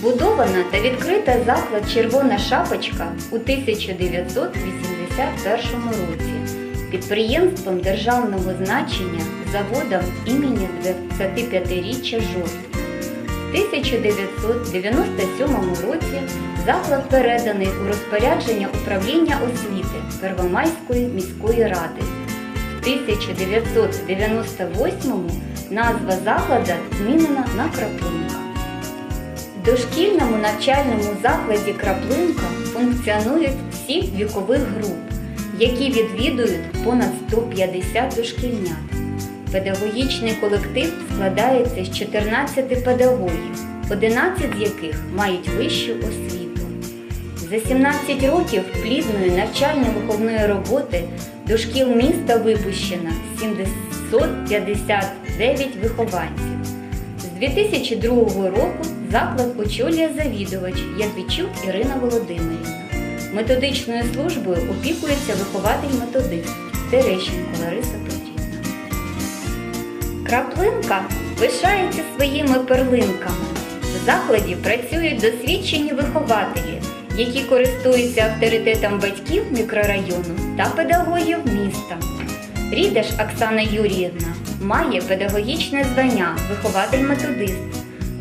Збудована та відкрита заклад Червона шапочка у 1981 році підприємством державного значення заводом імені 25-річчя жовтня. В 1997 році заклад переданий у розпорядження управління освіти Первомайської міської ради. В 1998 назва закладу змінена на Краплинка. В дошкільному навчальному закладі Краплинка функціонують сім вікових груп, які відвідують понад 150 дошкільнят. Педагогічний колектив складається з 14 педагогів, 11 з яких мають вищу освіту. За 17 років плідної навчально-виховної роботи до шкіл міста випущено 759 вихованців. З 2002 року заклад очолює завідувач Ядвічук Ірина Володимирівна. Методичною службою опікується вихователь-методист Терещенко Лариса Петрівна. Краплинка пишається своїми перлинками. В закладі працюють досвідчені вихователі, які користуються авторитетом батьків мікрорайону та педагогів міста. Рідаш Оксана Юріївна має педагогічне звання вихователь-методист,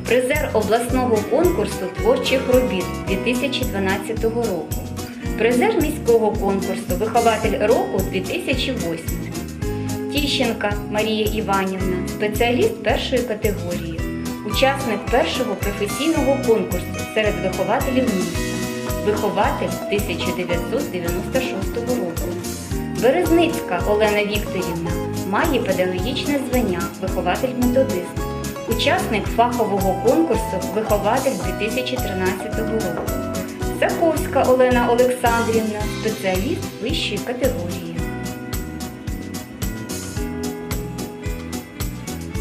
призер обласного конкурсу творчих робіт 2012 року, призер міського конкурсу Вихователь року 2008. Тіщенка Марія Іванівна, спеціаліст першої категорії, учасник першого професійного конкурсу серед вихователів міста, вихователь 1996 року. Березницька Олена Вікторівна має педагогічне звання вихователь-методист, учасник фахового конкурсу Вихователь 2013 року. Саховська Олена Олександрівна, спеціаліст вищої категорії.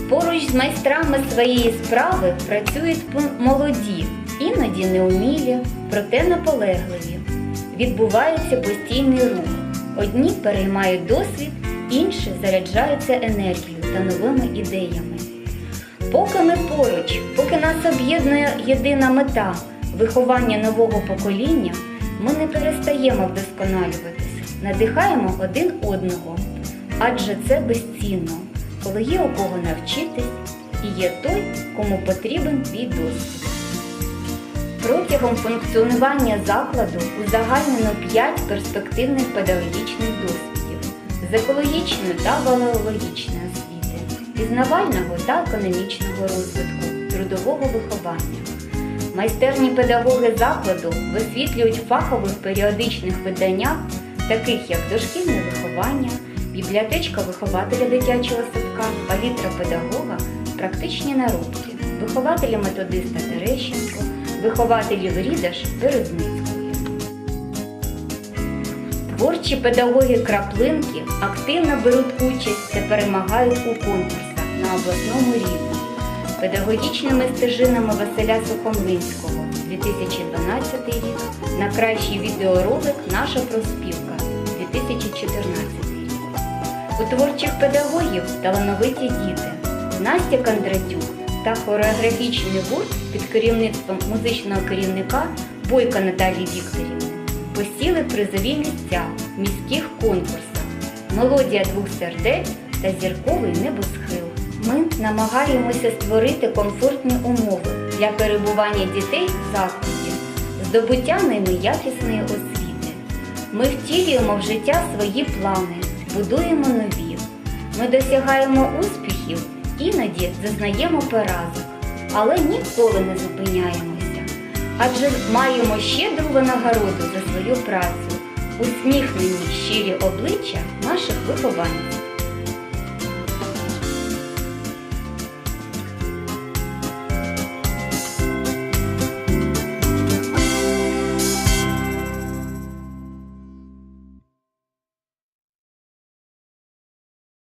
Поруч з майстрами своєї справи працюють молоді, іноді неумілі, проте наполегливі. Відбувається постійний рух. Одні переймають досвід, інші заряджаються енергією та новими ідеями. Поки ми поруч, поки нас об'єднує єдина мета виховання нового покоління, ми не перестаємо вдосконалюватися, надихаємо один одного. Адже це безцінно, коли є у кого навчитись і є той, кому потрібен твій досвід. Протягом функціонування закладу узагальнено 5 перспективних педагогічних досвідів з екологічної та валеологічної освіти, пізнавального та економічного розвитку, трудового виховання. Майстерні педагоги закладу висвітлюють фахових періодичних виданнях, таких як дошкільне виховання, бібліотечка вихователя дитячого садка, палітра педагога, практичні наробки, вихователі методиста Терещенко, вихователів Рідаш Березницької. Творчі педагоги краплинки активно беруть участь та перемагають у конкурсах на обласному рівні. Педагогічними стежинами Василя Сухомлинського 2012 рік на кращий відеоролик Наша проспілка 2014 рік. У творчих педагогів талановиті діти Настя Кондратюк та хореографічний гурт під керівництвом музичного керівника Бойка Наталії Вікторівни посіли призові місця в міських конкурсах Мелодія двох сердець та зірковий небосхил. Ми намагаємося створити комфортні умови для перебування дітей в закладі, здобуття ними якісної освіти. Ми втілюємо в життя свої плани, будуємо нові. Ми досягаємо успіхів, іноді зазнаємо поразок, але ніколи не зупиняємося. Адже маємо щедру винагороду за свою працю, усміхнені щирі обличчя наших вихованців.